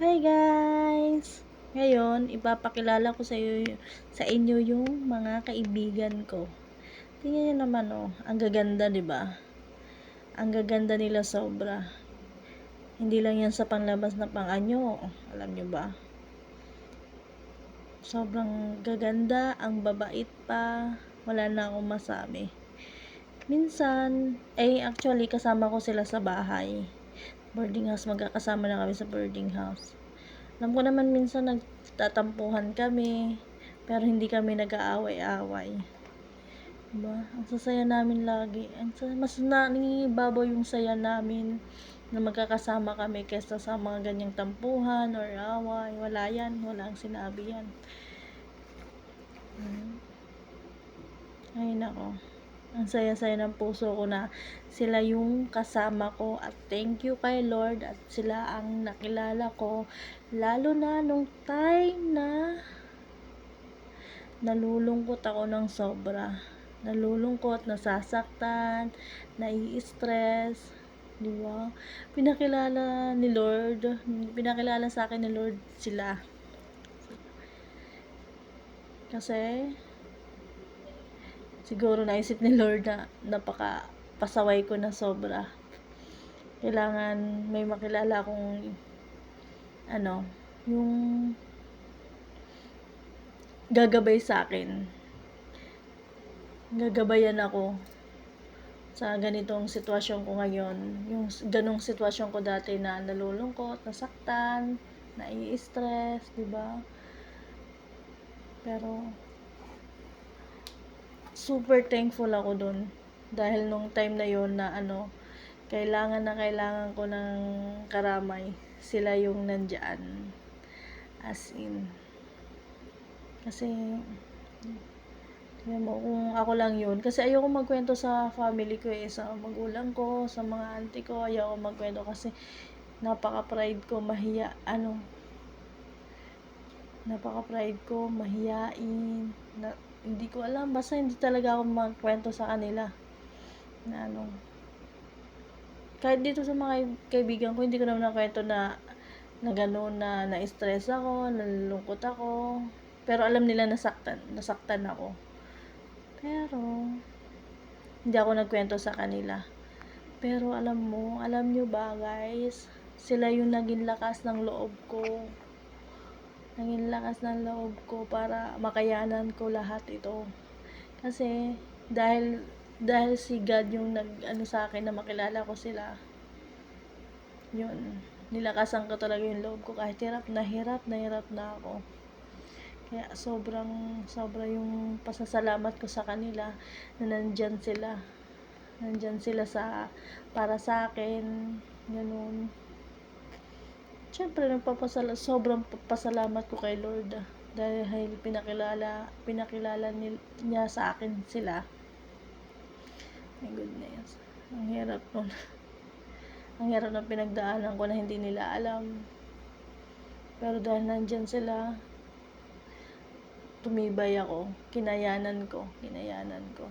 Hi guys! Ngayon, ipapakilala ko sa, iyo, sa inyo yung mga kaibigan ko. Tingnan nyo naman oh, ang gaganda 'di ba? Ang gaganda nila sobra. Hindi lang yan sa panglabas na pang-anyo, alam nyo ba? Sobrang gaganda, ang babait pa, wala na akong masabi. Minsan, eh actually kasama ko sila sa bahay boarding house, magkakasama na kami sa boarding house. Alam ko naman minsan nagtatampuhan kami, pero hindi kami nag-aaway-away. Diba? Ang sasaya namin lagi. Ang sa- mas na, nangingibabaw yung saya namin na magkakasama kami kesa sa mga ganyang tampuhan or away. Wala yan. Wala ang sinabi yan. Hmm. Ay nako. Ang saya-saya ng puso ko na sila yung kasama ko at thank you kay Lord at sila ang nakilala ko lalo na nung time na nalulungkot ako ng sobra. Nalulungkot, nasasaktan nai-stress di ba? Pinakilala ni Lord pinakilala sa akin ni Lord sila. Kasi siguro naisip ni Lord na napaka pasaway ko na sobra. Kailangan may makilala akong ano, yung gagabay sa akin. Gagabayan ako sa ganitong sitwasyon ko ngayon. Yung ganong sitwasyon ko dati na nalulungkot, nasaktan, nai-stress, di ba? Pero super thankful ako dun. Dahil nung time na yon na ano kailangan na kailangan ko ng karamay sila yung nandyan as in. Kasi mo, kung ako lang yun. Kasi ayoko magkwento sa family ko eh sa magulang ko, sa mga auntie ko ayoko magkwento kasi napaka pride ko, mahiya ano napaka pride ko, mahiyain na, hindi ko alam, basta hindi talaga ako magkwento sa kanila. Na ano. Kahit dito sa mga kaibigan ko, hindi ko naman nakwento na na gano'n na na-stress ako, nalulungkot ako. Pero alam nila nasaktan, nasaktan ako. Pero hindi ako nagkwento sa kanila. Pero alam mo, alam nyo ba guys, sila yung naging lakas ng loob ko naging lakas ng loob ko para makayanan ko lahat ito. Kasi dahil dahil si God yung nag ano sa akin na makilala ko sila. Yun, nilakasan ko talaga yung loob ko kahit hirap na hirap na hirap na ako. Kaya sobrang sobra yung pasasalamat ko sa kanila na nandyan sila. Nandyan sila sa para sa akin. Ganun. Siyempre, nagpapasala, sobrang pasalamat ko kay Lord ah, dahil pinakilala, pinakilala ni, niya sa akin sila. My goodness. Ang hirap nun. Ang hirap ng pinagdaanan ko na hindi nila alam. Pero dahil nandyan sila, tumibay ako. Kinayanan ko. Kinayanan ko.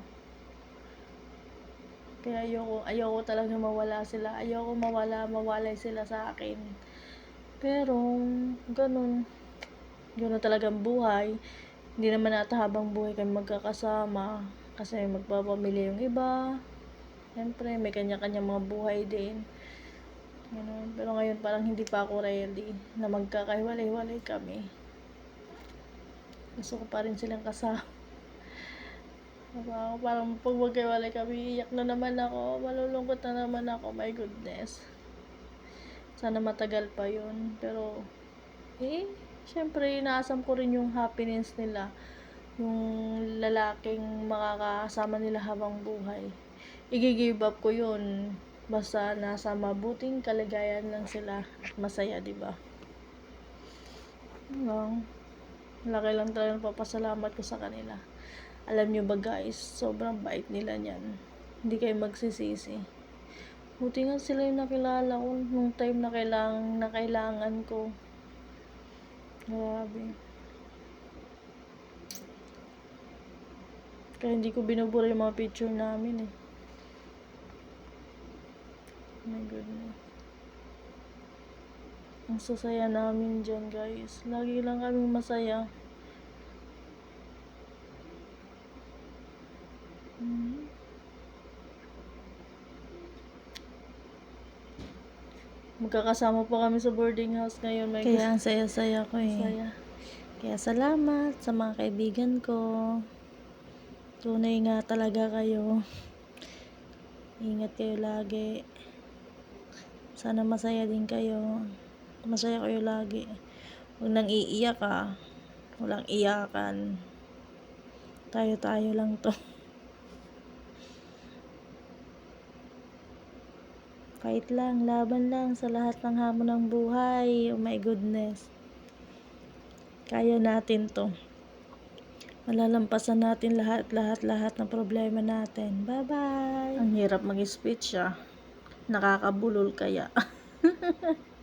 Kaya ayoko, ayoko talaga mawala sila. Ayoko mawala, mawalay sila sa akin pero, ganun. Ganun talagang buhay. Hindi naman nata habang buhay kami magkakasama. Kasi magpapamilya yung iba. Siyempre, may kanya-kanya mga buhay din. Ganun. Pero ngayon parang hindi pa ako ready na magkakahiwalay-hiwalay kami. Gusto ko pa rin silang kasama. Ako, parang pag magkahiwalay kami, iyak na naman ako, malulungkot na naman ako, my goodness. Sana matagal pa yun. Pero, eh, syempre, inaasam ko rin yung happiness nila. Yung lalaking makakasama nila habang buhay. I-give up ko yun. Basta nasa mabuting kalagayan lang sila at masaya, di ba? Lang. Laki lang talaga ng papasalamat ko sa kanila. Alam nyo ba guys, sobrang bait nila niyan. Hindi kayo magsisisi. Buti nga sila yung nakilala ko nung time na kailangan, na kailangan ko. Grabe. Kaya hindi ko binubura yung mga picture namin eh. Oh my goodness. Ang sasaya namin dyan, guys. Lagi lang kaming masaya. Hmm. Magkakasama po kami sa boarding house ngayon. May Kaya ang saya-saya ko eh. Saya. Kaya salamat sa mga kaibigan ko. Tunay nga talaga kayo. Ingat kayo lagi. Sana masaya din kayo. Masaya kayo lagi. Huwag nang iiyak ah. Walang iyakan. Tayo-tayo lang to. Fight lang, laban lang sa lahat ng hamon ng buhay. Oh my goodness. Kaya natin to. Malalampasan natin lahat, lahat, lahat ng problema natin. Bye-bye! Ang hirap mag-speech ah. Nakakabulol kaya.